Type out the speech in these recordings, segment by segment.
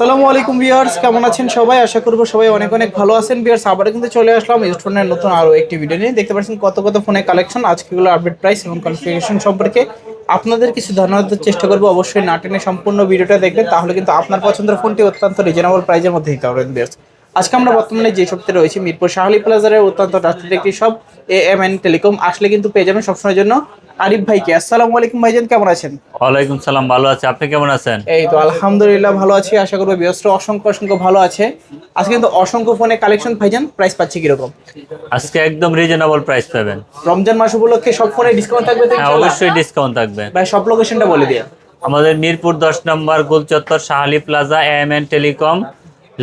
আসসালামু আলাইকুম ভিউয়ার্স, কেমন আছেন সবাই? আশা করব সবাই অনেক অনেক ভালো আছেন। ভিউয়ার্স আবার কিন্তু চলে আসলাম ইউজ ফোনের নতুন আরও একটি ভিডিও নিয়ে। দেখতে পাচ্ছেন কত কত ফোনের কালেকশন আজকেগুলো আপডেট প্রাইস এবং কনফিগারেশন সম্পর্কে আপনাদের কিছু দেওয়ার চেষ্টা করব। অবশ্যই না টেনে সম্পূর্ণ ভিডিওটা দেখবেন, তাহলে কিন্তু আপনার পছন্দের ফোনটি অত্যন্ত রিজনেবল প্রাইসের মধ্যে দিতে পারবেন, ভিউয়ার্স। আজকে আমরা বর্তমানে যে শপতে রয়েছে মিরপুর শাহালি প্লাজারের অত্যন্ত রাষ্ট্রীয় একটি সব এ এম এন টেলিকম আসলে কিন্তু পেয়ে যাবেন সবসময়ের জন্য। আরিফ ভাইকে আসসালামু আলাইকুম ভাইজান কেমন আছেন? ওয়ালাইকুম সালাম ভালো আছে। আপনি কেমন আছেন? এই তো আলহামদুলিল্লাহ ভালো আছি। আশা করব ব্যস্ত অসংখ্য অসংখ্য ভালো আছে। আজকে কিন্তু অসংখ্য ফোনে কালেকশন ভাইজান প্রাইস পাচ্ছি কীরকম? আজকে একদম রিজনেবল প্রাইস পাবেন। রমজান মাস উপলক্ষে সব ফোনে ডিসকাউন্ট থাকবে তো হ্যাঁ অবশ্যই ডিসকাউন্ট থাকবে। ভাই সব লোকেশনটা বলে দিয়ে আমাদের মিরপুর দশ number গোলচত্বর Shahali plaza M N telecom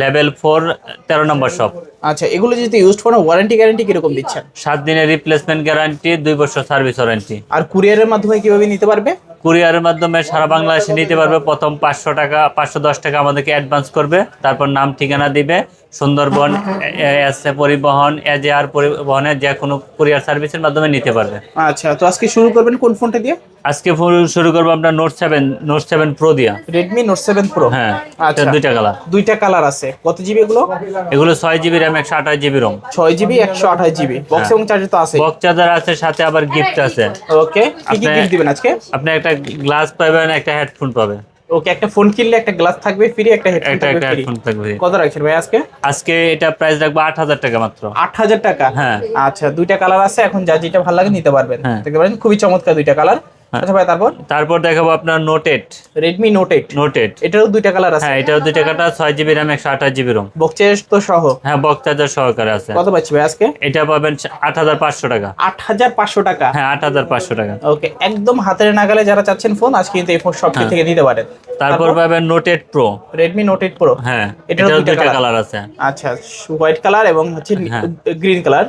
level four তেরো নম্বর সব আচ্ছা এগুলো যদি ইউজ ফোন ওয়ারেন্টি গ্যারান্টি কীরকম দিচ্ছেন? সাত দিনের রিপ্লেসমেন্ট গ্যারান্টি দুই বছর সার্ভিস ওয়ারেন্টি আর কুরিয়ারের মাধ্যমে কীভাবে নিতে পারবে? কুরিয়ারের মাধ্যমে সারা বাংলাদেশে নিতে পারবে। প্রথম পাঁচশো টাকা পাঁচশো দশ টাকা আমাদেরকে অ্যাডভান্স করবে। তারপর নাম ঠিকানা দিবে। সুন্দরবন এস এ পরিবহন এজেআর পরিবহনের যে কোনো কুরিয়ার সার্ভিসের মাধ্যমে নিতে পারবে। আচ্ছা তো আজকে শুরু করবেন কোন ফোনটা দিয়ে? আজকে ফুল- শুরু করব আমরা note seven note seven pro দিয়া। রেডমি নোট সেভেন প্রো হ্যাঁ আচ্ছা দুইটা কালার দুইটা কালার আছে। কত জিবি এগুলো? এগুলো ছয় জিবি র্যাম একশো আঠাশ জিবি রোম ছয় জিবি একশো আঠাশ জিবি বক্স এবং চার্জার তো আছে। বক্স চার্জার আছে সাথে আবার গিফট আছে। ওকে কি কি গিফট দিবেন আজকে? আপনি একটা গ্লাস পাবেন একটা হেডফোন পাবে ওকে একটা ফোন কিনলে একটা গ্লাস থাকবে ফ্রি একটা হেডফোন থাকবে ফ্রি। কত রাখছেন ভাই আজকে? আজকে এটা প্রাইস রাখব আট হাজার টাকা মাত্র। আট হাজার টাকা? হ্যাঁ। আচ্ছা দুইটা কালার আছে এখন যা যেটা ভালো লাগে নিতে পারবেন। হ্যাঁ। দেখতে পারেন খুবই চমৎকার দুইটা কালার আচ্ছা ভাই তারপর? তারপর দেখাবো আপনার note eight Redmi note eight note eight এটারও দুইটা কালার আছে। হ্যাঁ এটাও দুই টাকাটা ছয় জিবি র্যাম একশো আঠাশ জিবি রোম বক্সের তো সহ। হ্যাঁ বক্স চার্জার সহকারে আছে। কত পাচ্ছি ভাই আজকে? এটা পাবেন আট হাজার পাঁচশো টাকা। আট হাজার পাঁচশো টাকা? হ্যাঁ আট হাজার পাঁচশো টাকা। ওকে একদম হাতের নাগালে যারা চাচ্ছেন ফোন আজকে কিন্তু এই ফোন সব হ্যাঁ। থেকে নিতে পারেন। তারপর পাবেন note eight pro Redmi note eight pro হ্যাঁ এটারও দুইটা দুইটা কালার আছে। আচ্ছা হোয়াইট কালার এবং হচ্ছে হ্যাঁ। গ্রিন কালার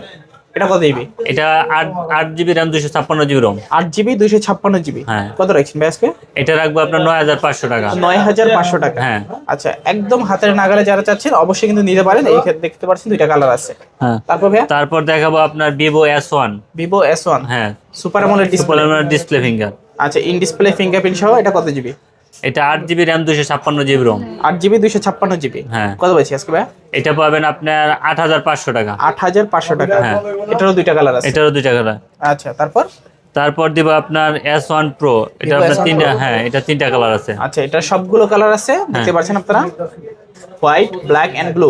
এটা কত দিবি এটা আট আট জিবি র্যাম দুশো ছাপ্পান্ন জিবি রোম আট জিবি দুইশো ছাপ্পান্ন জিবি হ্যাঁ। কত রাখছেন ভাই আজকে? এটা রাখব আপনার নয় হাজার পাঁচশো টাকা। নয় হাজার পাঁচশো টাকা। হ্যাঁ। আচ্ছা একদম হাতের নাগালে যারা চাচ্ছেন অবশ্যই কিন্তু নিতে পারেন। এই ক্ষেত্রে দেখতে পাচ্ছেন দুইটা কালার আছে। হ্যাঁ। তারপর ভাইয়া? তারপর দেখাবো আপনার Vivo S one Vivo S one হ্যাঁ। সুপার আমলের ডিসপ্লে ডিসপ্লে ফিঙ্গার আচ্ছা ইন ডিসপ্লে ফিঙ্গারপ্রিন্ট সহ এটা কত জিবি এটা আট জিবি র্যাম দুশো ছাপ্পান্ন জিবি রোম আট জিবি দুইশো ছাপ্পান্ন জিবি? হ্যাঁ। কত পাচ্ছি আজকে ভাইয়া? এটা পাবেন আপনার আট হাজার পাঁচশো টাকা। আট হাজার পাঁচশো টাকা। হ্যাঁ। এটারও দুইটা কালার আছে? এটারও দুই টাকা আচ্ছা তারপর? তারপর দিব আপনার এস ওয়ান প্রো এটা আপনার তিনটা হ্যাঁ এটা তিনটা কালার আছে। আচ্ছা এটা সবগুলো কালার আছে? হ্যাঁ। দেখতে পাচ্ছেন আপনারা? হোয়াইট ব্ল্যাক এন্ড ব্লু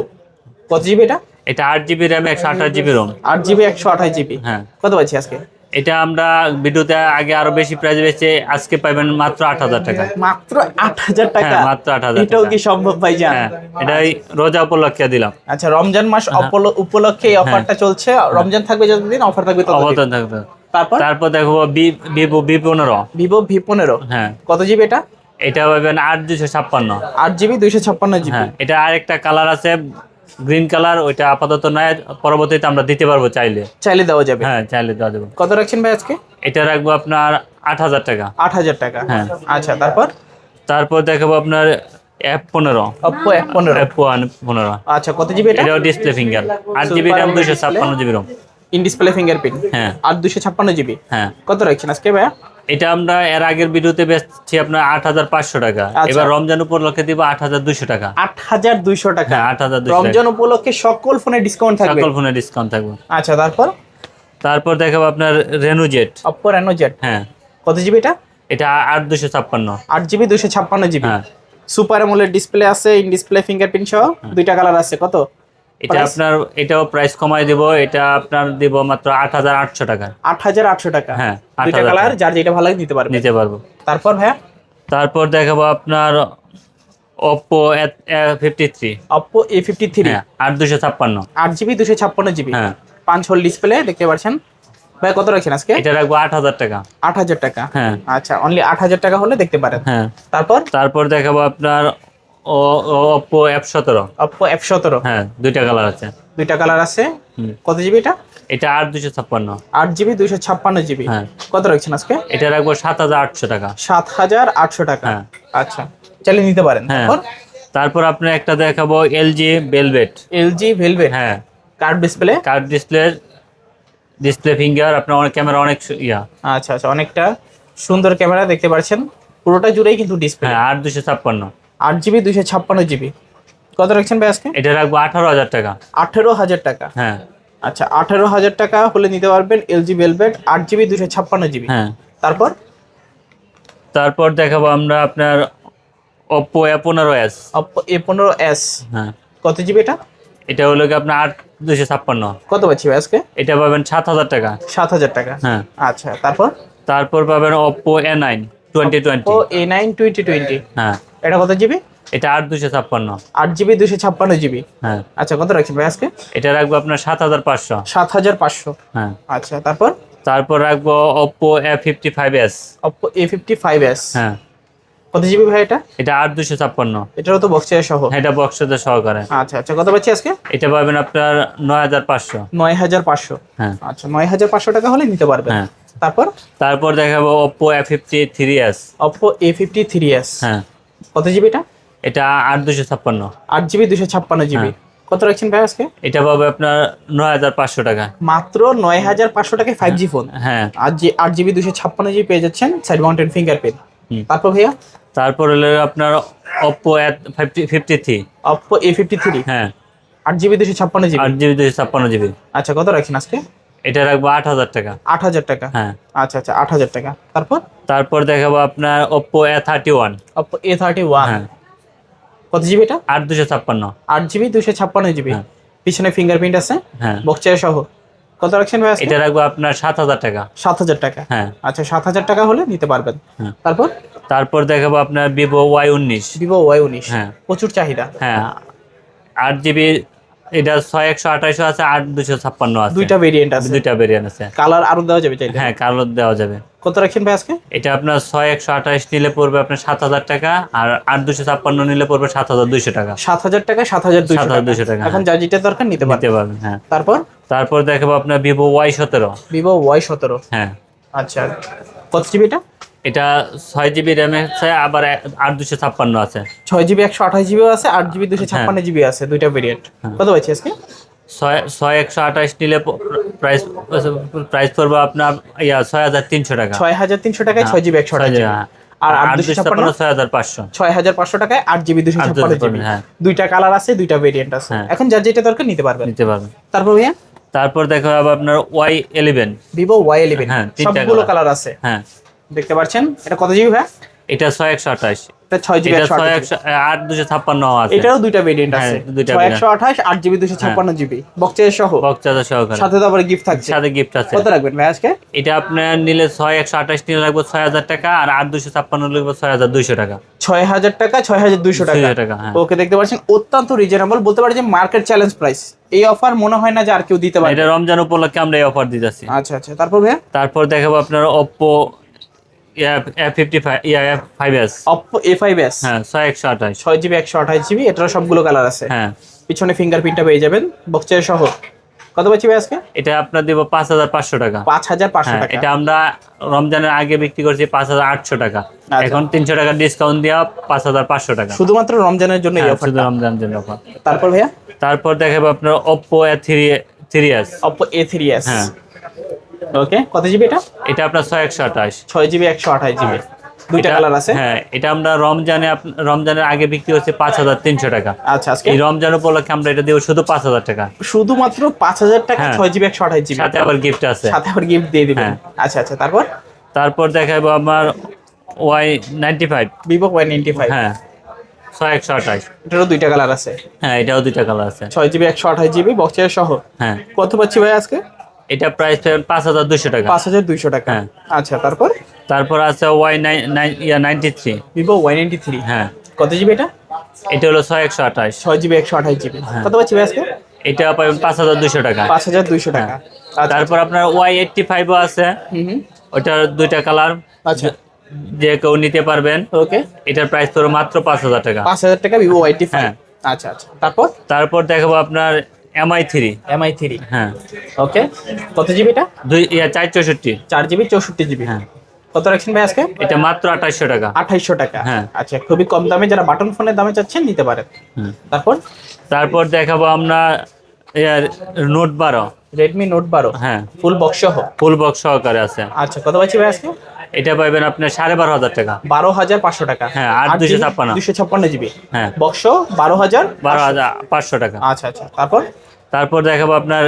কত জিবি এটা? এটা আট জিবি র্যাম একশো আঠাশ জিবি রোম আট জিবি একশো আঠাশ জিবি। হ্যাঁ। কত পাচ্ছি আজকে? এটা আমরা ভিডিওতে আগে আরও বেশি প্রাইস বেচে আজকে পাবেন মাত্র আট হাজার টাকা। মাত্র আট হাজার টাকা? হ্যাঁ, মাত্র 8,000 এটাও কি সম্ভব ভাই জান? হ্যাঁ এটাই রোজা উপলক্ষে দিলাম। আচ্ছা রমজান মাস অপল- উপলক্ষে এই অফারটা চলছে। রমজান থাকবে যতদিন অফার থাকবে ততদিন। থাকবে। তারপর? তারপর দেখো ভিভো বি পনেরো। ভিভো ভি পনেরো। হ্যাঁ। কত জিবি এটা? এটা পাবেন আট দুশো ছাপ্পান্ন। আট জিবি দুইশো ছাপ্পান্ন জিবি হ্যাঁ এটা আরেকটা কালার আছে গ্রিন কালার ওইটা আপাতত নয় পরবর্তীতে আমরা দিতে পারব চাইলে। চাইলে দেওয়া যাবে। হ্যাঁ চাইলে দেওয়া দেবো কত রাখছেন ভাই আজকে? এটা রাখব আপনার আট হাজার টাকা। আট হাজার টাকা। হ্যাঁ। আচ্ছা তারপর? তারপর দেখাবো আপনার পনেরো। পনেরো। পনেরো। আচ্ছা কত জিবি এটা? এটাও ডিসপ্লে ফিঙ্গার আট জিবি র্যাম দুশো ছাপ্পান্ন GB ROM in display fingerprint হ্যাঁ। আর দুশো ছাপ্পান্ন জিবি হ্যাঁ। কত রাখছেন আজকে ভাইয়া? এটা আমরা এর আগের ভিডিওতে বেচছি আপনার আট হাজার পাঁচশো টাকা। আচ্ছা। এবার রমজান উপলক্ষে দিব আট হাজার দুশো টাকা। আট হাজার দুইশো টাকা। হ্যাঁ আট হাজার রমজান উপলক্ষে সকল ফোনে ডিসকাউন্ট থাকবে? সকল ফোনে ডিসকাউন্ট থাকবে। আচ্ছা তারপর? তারপর দেখাবো আপনার Reno Z Oppo Reno Z হ্যাঁ। কত জিবি এটা? এটা আট দুশো ছাপ্পান্ন। আট জিবি দুশো ছাপ্পান্ন জিবি হ্যাঁ। সুপার অ্যামোলেড ডিসপ্লে আছে ইন ডিসপ্লে ফিঙ্গারপ্রিন্ট সহ। দুইটা কালার আছে কত? এটা আপনার এটাও প্রাইস কমাই দিব এটা আপনার দিব মাত্র আট হাজার আটশো টাকা। আট হাজার আটশো টাকা। হ্যাঁ, দুইটা কালার যার যেটা ভালো লাগে নিতে পারবে। নিতে পারব। তারপর ভাইয়া? তারপর দেখাবো আপনার Oppo fifty three Oppo A fifty three হ্যাঁ আট দুশো ছাপ্পান্ন। আট জিবি দুশো ছাপ্পান্ন জিবি। হ্যাঁ। পাঁচ হোল ডিসপ্লে দেখতে পাচ্ছেন। ভাই কত রাখছেন আজকে? এটা রাখব আট হাজার টাকা। আট হাজার টাকা। হ্যাঁ। আচ্ছা অনলি আট হাজার টাকা হলে দেখতে পারেন। হ্যাঁ। তারপর? তারপর দেখাবো আপনার হ্যাঁ দুইটা কালার আছে। দুইটা কালার আছে। কত জিবি এটা? দুশো ছাপ্পান্ন। আট জিবি দুইশো ছাপ্পান্ন জিবি হ্যাঁ। কত রাখছেন আজকে? এটা রাখব সাত হাজার আটশো টাকা। সাত হাজার আটশো টাকা। হ্যাঁ। আচ্ছা। চালিয়ে নিতে পারেন। হ্যাঁ। তারপর? আপনার একটা দেখাবো এলজি বেলভেট এলজি ভেলভেট হ্যাঁ। Curved display curved display display finger আপনার অনেক ক্যামেরা অনেক ইয়া। আচ্ছা আচ্ছা। অনেকটা সুন্দর ক্যামেরা দেখতে পাচ্ছেন। পুরোটা জুড়েই কিন্তু ডিসপ্লে হ্যাঁ আট দুশো ছাপ্পান্ন। আট জিবি দুইশো ছাপ্পান্ন জিবি। কত রাখছেন ভাই আজকে? এটা রাখব আঠারো হাজার টাকা। আঠেরো হাজার টাকা? হ্যাঁ। আচ্ছা আঠেরো হাজার টাকা হলে নিতে পারবেন এলজি ভেলভেট আট জিবি দুশো ছাপ্পান্ন জিবি। হ্যাঁ। তারপর? তারপর দেখাবো আমরা আপনার ওপ্পো এ পনেরো এস অপ্পো এ পনেরো এস হ্যাঁ। কত জিবি এটা? এটা হলো কি আপনার আট দুশো ছাপ্পান্ন। কত পাচ্ছি ভাই আজকে? এটা পাবেন সাত হাজার টাকা। সাত হাজার টাকা। হ্যাঁ। আচ্ছা তারপর? তারপর পাবেন Oppo A nine. Twenty twenty A nine twenty twenty হ্যাঁ। এটা কত জিবি এটা আট দুশো ছাপ্পান্ন। আট জিবি দুশো ছাপ্পান্ন জিবি হ্যাঁ। আচ্ছা কত রাখছি ভাই আজকে? এটা রাখব আপনার সাত হাজার পাঁচশো। সাত হাজার পাঁচশো। হ্যাঁ। আচ্ছা তারপর? তারপর রাখব A fifty five S Oppo A fifty five S হ্যাঁ। কত জিবি ভাই এটা? এটা আট দুশো ছাপ্পান্ন। এটারও তো বক্স সহ। এটা বক্সতে সহকারে। আচ্ছা আচ্ছা কত পাচ্ছি আজকে? এটা পাবেন আপনার নয় হাজার পাঁচশো। নয় হাজার পাঁচশো। হ্যাঁ। আচ্ছা নয় হাজার পাঁচশো টাকা হলে নিতে পারবেন। হ্যাঁ। তারপর? তারপর দেখাবো এ ফিফটি থ্রি এস হ্যাঁ। কত জিবি এটা এটা আট দুশো ছাপ্পান্ন। আট জিবি দুশো ছাপ্পান্ন জিবি। কত রাখছেন ভাই আজকে? এটা পাবে আপনার নয় হাজার পাঁচশো টাকা। মাত্র নয় হাজার পাঁচশো টাকায় ফাইভ জি ফোন হ্যাঁ। আট জি আট জিবি দুশো ছাপ্পান্ন জিবি পেয়ে যাচ্ছেন সাইড মাউন্টেড ফিঙ্গারপ্রিন্ট তারপর ভাইয়া? তারপর হলো আপনার A fifty three Oppo A fifty three হ্যাঁ। আট জিবি দুশো ছাপ্পান্ন জিবি। আট জিবি দুশো ছাপ্পান্ন জিবি। আচ্ছা কত রাখছেন আজকে? এটা রাখব আট হাজার টাকা। আট হাজার টাকা? হ্যাঁ। আচ্ছা আচ্ছা আট হাজার টাকা। তারপর? তারপর দেখাবো আপনার Oppo A thirty one Oppo A thirty one হ্যাঁ। কত জিবি এটা? আট দুশো ছাপ্পান্ন। আট জিবি দুশো ছাপ্পান্ন জিবি। হ্যাঁ। পিছনে ফিঙ্গারপ্রিন্ট আছে? হ্যাঁ। বক্সের সহ। কত রাখছেন ভাই এটা রাখব আপনার সাত হাজার টাকা। সাত হাজার টাকা। হ্যাঁ। আচ্ছা সাত হাজার টাকা হলে নিতে পারবেন। হ্যাঁ। তারপর? তারপর দেখাবো আপনার ভিভো ওয়াই উনিশ। ভিভো ওয়াই উনিশ। হ্যাঁ। প্রচুর চাহিদা। হ্যাঁ। আট জিবি এটা ছয় একশো আঠাশও আছে আট দুশো ছাপ্পান্ন আছে। দুইটা ভেরিয়েন্ট আছে। দুইটা ভেরিয়েন্ট আছে। কালার আরও দেওয়া যাবে চাইলে? হ্যাঁ কালো দেওয়া যাবে। কত রাখছেন ভাই আজকে? এটা আপনার ছয় একশো আঠাশ নিলে পড়বে আপনার সাত হাজার টাকা আর আট দুশো ছাপ্পান্ন নিলে পড়বে সাত হাজার দুইশো টাকা। সাত হাজার টাকা সাত হাজার দুইশো 7,200 টাকা, এখন যা যেটা দরকার নিতে পারবেন। হ্যাঁ। তারপর? তারপর দেখাবো আপনার ভিভো ওয়াই সতেরো। ভিভো ওয়াই সতেরো। হ্যাঁ। আচ্ছা। কত জিবি এটা? এটা ছয় জিবি র্যাম আছে আবার আট দুশো ছাপ্পান্ন আছে। ছয় জিবি একশো আঠাশ জিবি আছে আট জিবি দুশো ছাপ্পান্ন জিবি আছে দুইটা ভেরিয়েন্ট হ্যাঁ। কত পাচ্ছি আজকে? ছয় একশো আঠাশ নিলে প্রাইস প্রাইস পড়বে আপনার ইয়া ছয় হাজার তিনশো টাকা। ছয় হাজার তিনশো টাকায় ছয় জিবি একশো আঠাশ হ্যাঁ। আর আট দুশো ছাপ্পান্ন ছয় হাজার পাঁচশো। ছয় হাজার পাঁচশো টাকায় আট জিবি দুশো ছাপ্পান্ন জিবি। হ্যাঁ। দুইটা কালার আছে দুইটা ভেরিয়েন্ট আছে। হ্যাঁ। এখন যার যেটা দরকার নিতে পারবেন। নিতে পারবেন। তারপর ভাইয়া? তারপর দেখা যাবে আপনার Y eleven Vivo Y eleven হ্যাঁ, তিনটা সবগুলো কালার আছে। হ্যাঁ। দেখতে পাচ্ছেন? এটা কত জিবি ভাই? এটা ছয় একশো আঠাশ। এটা ছয় জিবি আট দুশো ছাপ্পান্ন আছে। এটারও দুইটা ভেরিয়েন্ট হ্যাঁ, আছে। দুইটা ছয়। একশো আঠাশ আট জিবি দুশো ছাপ্পান্ন জিবি বক্সের সহ। বক্সাদা সহকারে। সাথে তো আবার গিফট থাকছে। সাথে গিফট আছে। কত রাখবেন ভাই আজকে? এটা আপনার নিলে ছয় একশো আঠাশ নিলে লাগবে ছয় হাজার টাকা আর আট দুশো ছাপ্পান্ন লাগবে ছয় হাজার দুইশো টাকা। ছয় হাজার টাকা ছয় হাজার দুইশো টাকা। 6,000 টাকা, হ্যাঁ। ওকে দেখতে পাচ্ছেন অত্যন্ত রিজনেবল বলতে পারি যে মার্কেট চ্যালেঞ্জ প্রাইস এই অফার মনে হয় না যে আর কেউ দিতে পারে এটা রমজান উপলক্ষে আমরা এই অফার দিতেছি। আচ্ছা আচ্ছা। তারপর ভাইয়া? তারপর দেখাবো আপনার ওপ্পো ছয় আঠাশ। ছয় জিবি একশো আঠাশ জিবি এটারও সবগুলো কালার আছে। হ্যাঁ। পিছনে ফিঙ্গারপ্রিন্টটা পেয়ে যাবেন বক্সের সহ। কত পাচ্ছি ভাই আজকে? এটা আপনার দিব পাঁচ হাজার পাঁচশো টাকা। পাঁচ হাজার পাঁচশো হ্যাঁ টাকা। এটা আমরা রমজানের আগে বিক্রি করছি পাঁচ হাজার আটশো টাকা। আচ্ছা। এখন তিনশো টাকা ডিসকাউন্ট দেওয়া পাঁচ হাজার পাঁচশো টাকা। শুধুমাত্র রমজানের জন্য হ্যাঁ, অফার শুধু রমজান জন্য offer। তারপর ভাইয়া? তারপর দেখাবো আপনার Oppo A three three S Oppo A three S হ্যাঁ। ওকে কত জিবি এটা? এটা আপনার ছয় একশো আঠাশ। ছয় জিবি একশো আঠাশ জিবি দুইটা কালার আছে? হ্যাঁ এটা আমরা রমজানে রমজানের আগে বিক্রি হচ্ছে পাঁচ হাজার তিনশো টাকা। আচ্ছা আজকে? এই রমজান উপলক্ষে আমরা এটা দিব শুধু পাঁচ হাজার টাকা। শুধুমাত্র পাঁচ হাজার টাকা হ্যাঁ। ছয় জিবি একশো আঠাশ জিবি সাথে আবার গিফট আছে। সাথে আবার গিফট দিয়ে দিবেন। হ্যাঁ। আচ্ছা আচ্ছা তারপর? তারপর দেখাবো আমার Y ninety five Vivo Y ninety five হ্যাঁ ছয় একশো আঠাশ। এটারও দুইটা কালার আছে। হ্যাঁ এটাও দুইটা কালার আছে। ছয় জিবি একশো আঠাশ জিবি বক্সের সহ। হ্যাঁ। কত পাচ্ছি ভাই আজকে? এটা প্রাইস পাঁচ হাজার দুশো টাকা। পাঁচ হাজার দুইশো টাকা। হ্যাঁ। আচ্ছা তারপর? তারপর আছে Y nine nine ninety three Vivo Y ninety three হ্যাঁ। কত জিবি এটা? এটা হলো ছয় একশো আঠাশ। ছয় জিবি একশো আঠাশ জিবি। হ্যাঁ। কত পাচ্ছি আজকে? এটা পাবেন পাঁচ হাজার দুশো টাকা। পাঁচ হাজার দুইশো টাকা। আচ্ছা। তারপর আপনার ওয়াই এইটটি ফাইভও আছে। হুম হুম। ওটার দুইটা কালার আচ্ছা। যে কেউ নিতে পারবেন। ওকে। এটার প্রাইস পড়বে মাত্র পাঁচ হাজার টাকা। পাঁচ হাজার টাকা ভিভো ওয়াইটি ফাইভ হ্যাঁ। আচ্ছা আচ্ছা। তারপর? তারপর দেখাবো আপনার এমআই থ্রি এমআই থ্রি হ্যাঁ। ওকে কত জিবি এটা? দুই চার চৌষট্টি। চার জিবি চৌষট্টি জিবি হ্যাঁ। কত রাখছেন ভাই আজকে? এটা মাত্র আঠাশশো টাকা। আঠাইশশো টাকা। হ্যাঁ। আচ্ছা খুবই কম দামে যারা বাটন ফোনের দামে চাচ্ছেন নিতে পারেন। তারপর? তারপর দেখাবো আমরা নোট বারো। রেডমি নোট বারো। হ্যাঁ। ফুল বক্স সহ? ফুল বক্স সহকারে আছে। আচ্ছা কত পাচ্ছি ভাই আজকে? এটা পাবেন আপনার সাড়ে বারো হাজার টাকা। বারো হাজার পাঁচশো টাকা। হ্যাঁ, আর 256 দুশো ছাপ্পান্ন। জিবি হ্যাঁ। বক্স বারো হাজার বারো হাজার পাঁচশো টাকা। আচ্ছা আচ্ছা। তারপর? তারপর দেখাবো আপনার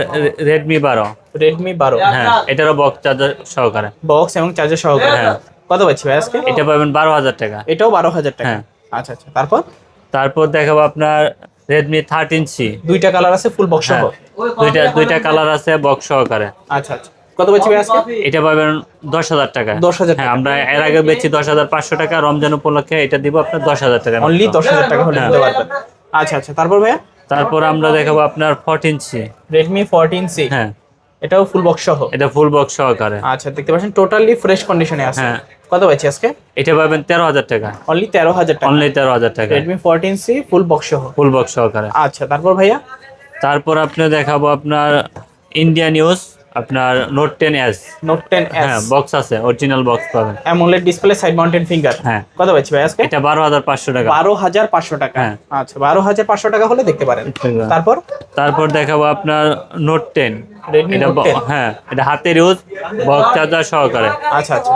রেডমি বারো। রেডমি বারো। হ্যাঁ এটারও বক্স চার্জার সহকারে। বক্স এবং চার্জার সহকারে। হ্যাঁ। কত পাচ্ছি ভাই আজকে? এটা পাবেন বারো হাজার টাকা। এটাও বারো হাজার টাকা। হ্যাঁ। আচ্ছা আচ্ছা। তারপর? তারপর দেখাবো আপনার রেডমি থার্টিন সি দুইটা কালার আছে ফুল বক্স সহ? হ্যাঁ। দুইটা দুইটা কালার আছে বক্স সহকারে। আচ্ছা আচ্ছা। কত ভাই আজকে? এটা পাবেন দশ হাজার টাকা। 10,000 হ্যাঁ টাকা। আমরা এর আগে বেচি দশ হাজার পাঁচশো টাকা রমজান উপলক্ষে এটা দিব আপনার দশ হাজার টাকা অনলি দশ হাজার টাকা হলে হ্যাঁ। পারবেন। আচ্ছা আচ্ছা। তারপর ভাইয়া? তারপর আমরা দেখাবো আপনার fourteen C Redmi fourteen C হ্যাঁ। এটাও ফুল বক্স সহ? এটা ফুল বক্স সহকারে। আচ্ছা দেখতে পাচ্ছেন টোটালি ফ্রেশ কন্ডিশনে আছে। হ্যাঁ। কত পাচ্ছি আজকে? এটা পাবেন তেরো হাজার টাকা। অনলি তেরো হাজার টাকা। অনলি তেরো হাজার টাকা। Redmi fourteen C full box সহ। ফুল বক্স সহকারে। আচ্ছা তারপর ভাইয়া? তারপর আপনি দেখাবো আপনার ইন্ডিয়া নিউজ আপনার Note ten S Note ten হ্যাঁ বক্স আছে অরিজিনাল বক্স পাবেন। AMOLED display side mounted finger হ্যাঁ। কত পাচ্ছি ভাই আজকে? এটা বারো হাজার পাঁচশো টাকা। বারো হাজার পাঁচশো টাকা। হ্যাঁ। আচ্ছা বারো হাজার পাঁচশো টাকা হলে দেখতে পারেন। তারপর? তারপর দেখাবো আপনার নোট টেন Redmi এটা Note ব- 10 হ্যাঁ এটা হাতের ইউজ বক্স চার্জার সহকারে। আচ্ছা আচ্ছা।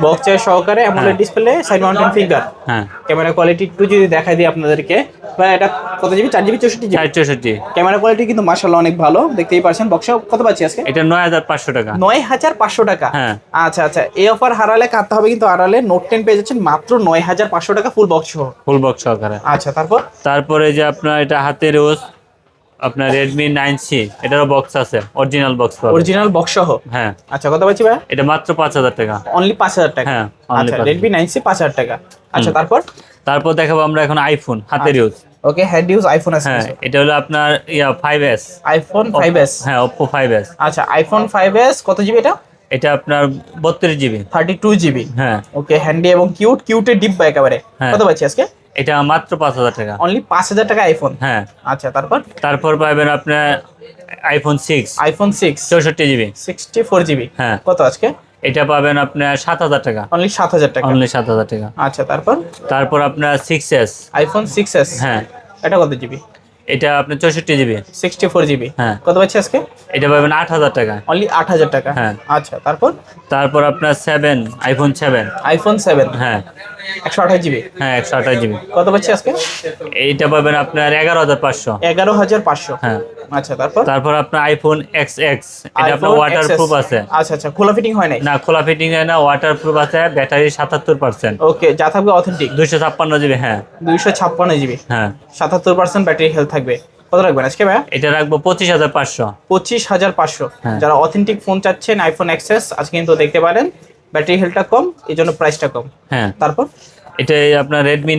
বক্সের সহকারে AMOLED display side mounted finger হ্যাঁ। ক্যামেরা কোয়ালিটি একটু যদি দেখাই দিই আপনাদেরকে। ভাই এটা কত জিবি? চার জিবি চৌষট্টি জিবি? চৌষট্টি। ক্যামেরা কোয়ালিটি কিন্তু অনেক ভালো। দেখতেই পারছেন বক্স কত পাচ্ছি আজকে? এটা নয় হাজার পাঁচশো টাকা। নয় হাজার পাঁচশো টাকা? হ্যাঁ। আচ্ছা আচ্ছা। এই অফার হারালে কাটতে হবে কিন্তু হারালে নোট টেন পেয়ে যাচ্ছেন মাত্র নয় হাজার পাঁচশো টাকা ফুল বক্স সহ। ফুল বক্স সহকারে। আচ্ছা তারপর? তারপরে যে আপনার এটা হাতের ইউজ আপনার রেডমি নাইন সি এটারও বক্স আছে অরিজিনাল বক্স অরিজিনাল বক্স সহ? হ্যাঁ। আচ্ছা কত পাচ্ছি ভাই? এটা মাত্র পাঁচ হাজার টাকা। অনলি পাঁচ হাজার টাকা। হ্যাঁ, আচ্ছা রেডমি নাইন সি পাঁচ হাজার টাকা। আচ্ছা তারপর? তারপর দেখাবো আমরা এখন আইফোন হাতের use okay hand use iPhone আছে হ্যাঁ এটা হলো আপনার yeah five S iPhone five S হ্যাঁ ওপো ফাইভ এস আচ্ছা আইফোন ফাইভ এস কত জিবি এটা? এটা আপনার বত্রিশ জিবি থার্টি টু জিবি হ্যাঁ। ওকে হ্যান্ডি এবং কিউট কিউটের ডিব্বা একেবারে। হ্যাঁ। কত পাচ্ছি আজকে? এটা মাত্র পাঁচ হাজার টাকা। অনলি পাঁচ হাজার টাকা আইফোন হ্যাঁ। আচ্ছা তারপর? তারপর পাবেন আপনার আইফোন সিক্স আইফোন সিক্স চৌষট্টি জিবি সিক্সটি ফোর জিবি হ্যাঁ। কত আজকে? এটা পাবেন আপনার সাত হাজার টাকা। অনলি সাত হাজার টাকা। অনলি সাত হাজার টাকা। আচ্ছা তারপর? তারপর আপনার six S iPhone six S হ্যাঁ। এটা কত জিবি এটা আপনার চৌষট্টি জিবি সিক্সটি ফোর জিবি হ্যাঁ। কত পাচ্ছি আজকে? এটা পাবেন আট হাজার টাকা। অনলি আট হাজার টাকা? হ্যাঁ। আচ্ছা তারপর? তারপর আপনার seven iPhone seven iPhone seven হ্যাঁ। একশো আঠাশ জিবি হ্যাঁ একশো আঠাশ জিবি কত পাচ্ছি আজকে? এইটা পাবেন আপনার এগারো হাজার পাঁচশো। এগারো হাজার পাঁচশো। হ্যাঁ। আচ্ছা তারপর? তারপর আপনার আইফোন এক্স এক্স এটা আপনার ওয়াটার প্রুফ আছে। আচ্ছা আচ্ছা খোলা ফিটিং হয় নাই? না খোলা ফিটিং হয় না ওয়াটার প্রুফ আছে ব্যাটারি সাতাত্তর পার্সেন্ট ওকে যা থাকবে অথেন্টিক দুইশো ছাপ্পান্ন জিবি হ্যাঁ। দুইশো ছাপ্পান্ন জিবি? হ্যাঁ। সাতাত্তর পার্সেন্ট ব্যাটারি হেলথ থাকবে। কত রাখবেন আজকে ভাইয়া? এটা রাখব পঁচিশ হাজার পাঁচশো। পঁচিশ হাজার পাঁচশো। হ্যাঁ। যারা অথেন্টিক ফোন চাচ্ছেন আইফোন এক্সেস আজকে কিন্তু দেখতে পারেন ব্যাটারি হেলথটা কম এই জন্য প্রাইসটা কম। হ্যাঁ। তারপর? এটা আপনার রেডমি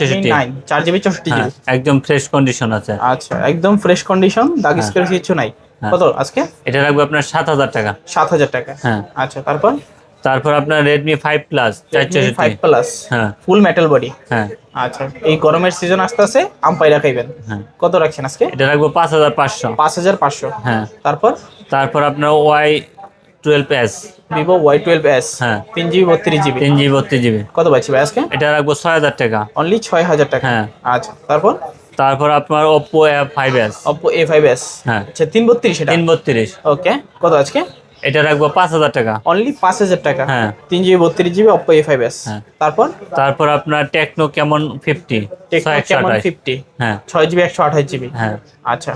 চৌষট্টি। নাইন চার জিবি চৌষট্টি হ্যাঁ জিবি একদম ফ্রেশ কন্ডিশন আছে। আচ্ছা একদম ফ্রেশ কন্ডিশন দাগ স্ক্রেচ কিছু নাই। হ্যাঁ। কত আজকে? এটা রাখব আপনার সাত হাজার টাকা। সাত হাজার টাকা। হ্যাঁ। আচ্ছা তারপর? তারপর আপনার ফাইভ প্লাস চার ফাইভ চৌষট্টি। প্লাস হ্যাঁ। ফুল মেটাল বডি হ্যাঁ। আচ্ছা এই গরমের সিজন আসতে আসে আম্পাইরা খাইবেন। হ্যাঁ। কত রাখছেন আজকে? এটা রাখব পাঁচ হাজার পাঁচশো। পাঁচ হাজার পাঁচশো। হ্যাঁ। তারপর? তারপর আপনার Y twelve S Vivo Y twelve S হ্যাঁ। তিন জিবি বত্রিশ জিবি। তিন জিবি বত্রিশ জিবি। কত পাচ্ছি ভাই আজকে? এটা রাখব ছয় হাজার টাকা। অনলি ছয় হাজার টাকা। হ্যাঁ। আচ্ছা তারপর? তারপর আপনার Oppo F five S Oppo A five S হ্যাঁ। আচ্ছা তিন বত্রিশ এটা? তিন বত্রিশ। ওকে কত আজকে? এটা রাখব পাঁচ হাজার টাকা। অনলি পাঁচ হাজার টাকা। হ্যাঁ। তিন জিবি বত্রিশ GB Oppo A five S. তারপর? তারপর আপনার টেকনো কেমন ফিফটি টেকনো একশো কেমন ফিফটি হ্যাঁ। ছয় জিবি একশো আঠাশ জিবি। হ্যাঁ। আচ্ছা।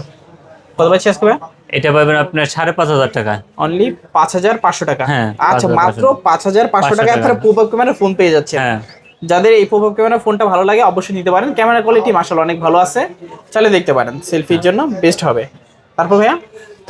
কত পাচ্ছি আজকে ভাই? এটা পাবেন আপনার সাড়ে পাঁচ হাজার টাকা। অনলি পাঁচ হাজার পাঁচশো টাকা। হ্যাঁ, আচ্ছা মাত্র পাঁচ হাজার পাঁচশো টাকা। আপনারা প্রোপ ক্যামেরা ফোন পেয়ে যাচ্ছে হ্যাঁ। যাদের এই প্রোপ ক্যামেরা ফোনটা ভালো লাগে অবশ্যই নিতে পারেন। ক্যামেরা কোয়ালিটি মাসাল অনেক ভালো আছে। চালিয়ে দেখতে পারেন সেলফির জন্য বেস্ট হবে। তারপর ভাইয়া?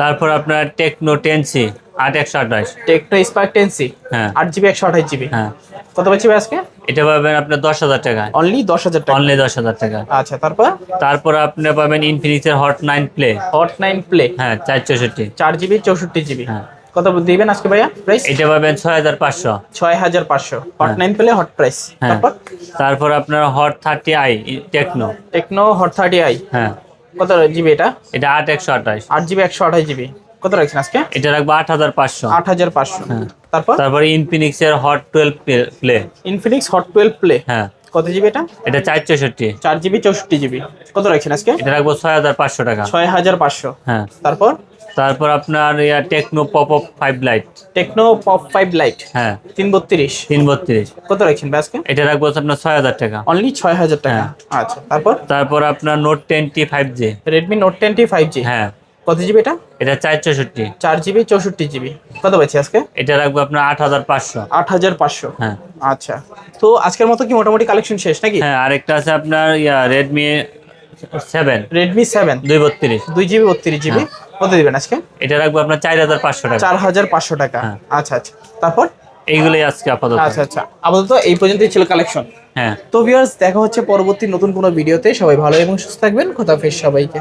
তারপর আপনার টেকনো টেন সি আট একশো আঠাশ। টেকনো স্পার্ক টেন সি হ্যাঁ। আট জিবি একশো আঠাশ জিবি হ্যাঁ। কত পাচ্ছি ভাই আজকে? এটা পাবেন আপনার দশ হাজার টাকা। অনলি দশ হাজার টাকা? অনলি দশ হাজার টাকা। আচ্ছা তারপর? তারপর আপনি পাবেন ইনফিনিক্সের Hot nine Play Hot nine Play হ্যাঁ চার চৌষট্টি। চার জিবি চৌষট্টি জিবি। হ্যাঁ। কত দিবেন আজকে ভাইয়া? প্রাইস এটা পাবেন ছয় হাজার পাঁচশো। ছয় হাজার পাঁচশো। Hot nine Play Hot price তারপর? তারপর আপনার Hot thirty i Tecno Tecno Hot thirty i হ্যাঁ। কত জিবি এটা? এটা আট একশো আঠাশ। আট জিবি একশো আঠাশ জিবি। কত রাখছেন আজকে? এটা রাখব আট হাজার পাঁচশো। আট হাজার পাঁচশো। হ্যাঁ। তারপর? তারপরে ইনফিনিক্সের Hot twelve Play Infinix Hot twelve Play হ্যাঁ। কত জিবি এটা? এটা চার চৌষট্টি। চার জিবি চৌষট্টি জিবি। কত রাখছেন আজকে? এটা রাখব ছয় হাজার পাঁচশো টাকা। ছয় হাজার পাঁচশো। হ্যাঁ। তারপর? তারপর আপনার yeah Tecno Pop up five lite Tecno Pop five lite হ্যাঁ। তিন বত্রিশ তিন বত্রিশ কত রাখছেন আজকে? এটা রাখব আপনার ছয় হাজার টাকা। অনলি ছয় হাজার টাকা। হ্যাঁ। আচ্ছা তারপর? তারপর আপনার Note ten T five G Redmi Note ten T five G হ্যাঁ। কত জিবি এটা? এটা চার চৌষট্টি। চার জিবি চৌষট্টি জিবি। কত পাচ্ছি আজকে? এটা রাখব আপনার আট হাজার পাঁচশো। আট হাজার পাঁচশো। হ্যাঁ। আচ্ছা। তো আজকের মতো কি মোটামুটি কালেকশন শেষ নাকি? হ্যাঁ আরেকটা আছে আপনার yeah Redmi seven Redmi seven দুই বত্রিশ। দুই জিবি বত্রিশ জিবি। কত দিবেন আজকে? এটা রাখব আপনার চার হাজার পাঁচশো টাকা। চার হাজার পাঁচশো টাকা। হ্যাঁ। আচ্ছা আচ্ছা। তারপর? এইগুলোই আজকে আপাতত। আচ্ছা আচ্ছা। আপাতত এই পর্যন্তই ছিল কালেকশন হ্যাঁ। তো ভিউয়ার্স দেখা হচ্ছে পরবর্তী নতুন কোনো ভিডিওতে। সবাই ভালো এবং সুস্থ থাকবেন। খোদাফেজ সবাইকে।